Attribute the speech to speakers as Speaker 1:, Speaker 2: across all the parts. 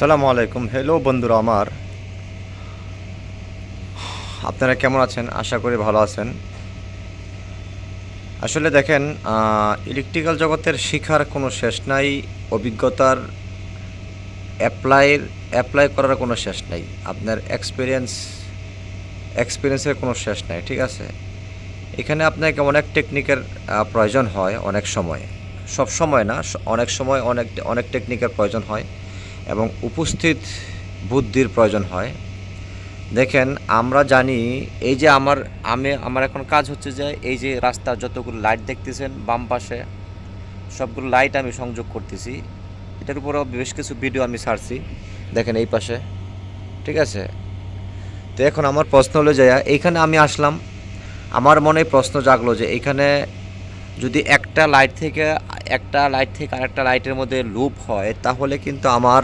Speaker 1: আসসালামু আলাইকুম। হ্যালো বন্ধুরা আমার। আপনারা কেমন আছেন? আশা করি ভালো আছেন। আসলে দেখেন ইলেকট্রিক্যাল জগতের শিখার কোনো শেষ নাই, অভিজ্ঞতার অ্যাপ্লাইয়ের অ্যাপ্লাই করার কোনো শেষ নাই, আপনার এক্সপিরিয়েন্স এক্সপিরিয়েন্সের কোনো শেষ নাই, ঠিক আছে? এখানে আপনাকে অনেক টেকনিকের প্রয়োজন হয় অনেক সময়। সব সময় না, অনেক সময় অনেক অনেক টেকনিকের প্রয়োজন হয়। এবং উপস্থিত বুদ্ধির প্রয়োজন হয়। দেখেন, আমরা জানি এই যে আমার, আমি, আমার এখন কাজ হচ্ছে যে এই যে রাস্তার যতগুলো লাইট দেখতেছেন, বাম পাশে সবগুলো লাইট আমি সংযোগ করতেছি। এটার উপরেও বেশ কিছু ভিডিও আমি ছাড়ছি। দেখেন এই পাশে। ঠিক আছে? তো এখন আমার প্রশ্ন হলো যে, এইখানে আমি আসলাম, আমার মনে প্রশ্ন জাগলো যে এখানে যদি একটা লাইট থেকে একটা লাইট থেকে আরেকটা লাইটের মধ্যে লুপ হয়, তাহলে কিন্তু আমার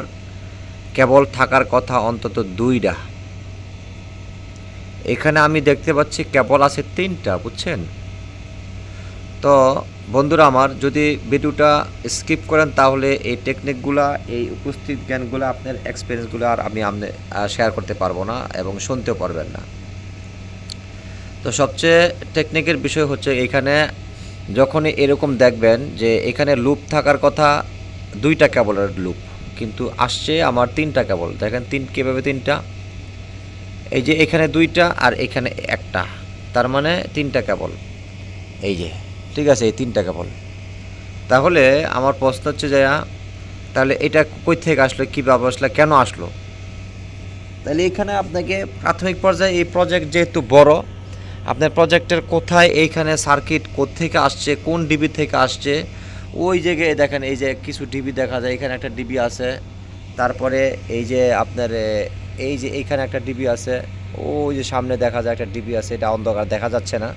Speaker 1: কেবল থাকার কথা অন্তত দুইটা। এখানে আমি দেখতে পাচ্ছি কেবল আছে তিনটা, বুঝছেন? তো বন্ধুরা আমার, যদি ভিডিওটা স্কিপ করেন, তাহলে এই টেকনিকগুলা এই উপস্থিত জ্ঞানগুলো, আপনার এক্সপিরিয়েন্সগুলো আর আমি আপনি শেয়ার করতে পারব না এবং শুনতেও পারবেন না। তো সবচেয়ে টেকনিকের বিষয় হচ্ছে এখানে যখনই এরকম দেখবেন যে এখানে লুপ থাকার কথা, দুইটা কেবলের লুপ কিন্তু আসছে আমার তিনটা কেবল দেখেন তিন, কীভাবে তিনটা? এই যে এখানে দুইটা আর এখানে একটা, তার মানে তিনটা কেবল এই যে, ঠিক আছে, এই তিনটা কেবল তাহলে আমার প্রশ্ন হচ্ছে যে, তাহলে এটা কই থেকে আসলো কীভাবে আসলো, কেন আসলো? তাহলে এখানে আপনাকে প্রাথমিক পর্যায়ে এই প্রজেক্ট যেহেতু বড় আপনার প্রজেক্টের কোথায়, এইখানে সার্কিট থেকে আসছে, কোন ডিবি থেকে আসছে? ওই জায়গায় দেখেন, এই যে কিছু ডিবি দেখা যায়, এখানে একটা ডিবি আছে। তারপরে এই যে আপনার এই যে এইখানে একটা ডিবি আছে। ওই যে সামনে দেখা যায় একটা ডিবি আছে, এটা অন্ধকার, দেখা যাচ্ছে না।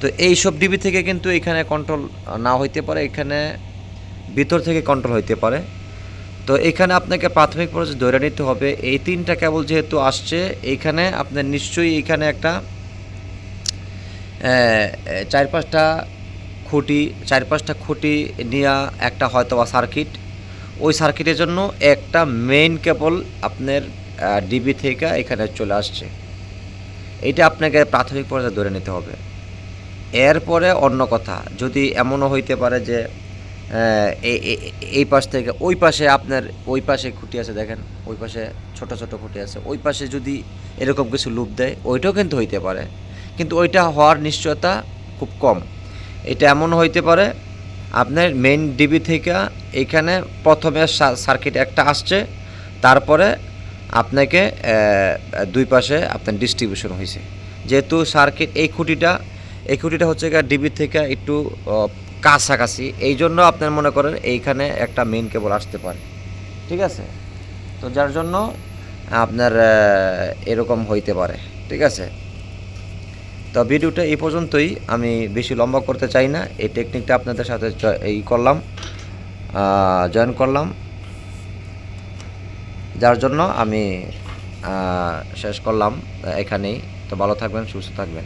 Speaker 1: তো এই সব ডিবি থেকে কিন্তু এখানে কন্ট্রোল না হইতে পারে, এখানে ভিতর থেকে কন্ট্রোল হইতে পারে। তো এখানে আপনাকে প্রাথমিক পর্যায়ে ধরে নিতে হবে, এই তিনটা কেবল যেহেতু আসছে এইখানে আপনার নিশ্চয়ই এখানে একটা চার পাঁচটা খুঁটি, চার পাঁচটা খুঁটি নিয়ে একটা হয়তো বা সার্কিট। ওই সার্কিটের জন্য একটা মেইন কেবল আপনার ডিবি থেকে এখানে চলে আসছে। এটা আপনাকে প্রাথমিক পর্যায়ে ধরে নিতে হবে। এরপরে অন্য কথা, যদি এমনও হইতে পারে যে এই পাশ থেকে ওই পাশে আপনার, ওই পাশে খুঁটি আছে দেখেন, ওই পাশে ছোট ছোট খুঁটি আছে, ওই পাশে যদি এরকম কিছু লুপ দেয়, ওইটাও কিন্তু হইতে পারে। কিন্তু ওইটা হওয়ার নিশ্চয়তা খুব কম। এটা এমন হইতে পারে, আপনার মেইন ডিবি থেকে এখানে প্রথমে সার্কিট একটা আসছে, তারপরে আপনাকে দুই পাশে আপনার ডিস্ট্রিবিউশন হয়েছে যেহেতু সার্কিট এই খুঁটিটা এই খুঁটিটা হচ্ছে গিয়ে ডিবি থেকে একটু কাছাকাছি, এই জন্য আপনার মনে করেন এইখানে একটা মেইন কেবল আসতে পারে। ঠিক আছে? তো যার জন্য আপনার এরকম হইতে পারে। ঠিক আছে? তো ভিডিওটা এই পর্যন্তই। আমি বেশি লম্বা করতে চাই না। এই টেকনিকটা আপনাদের সাথে এই করলাম জয়েন করলাম। যার জন্য আমি শেষ করলাম। এখানেই। তো ভালো থাকবেন, সুস্থ থাকবেন।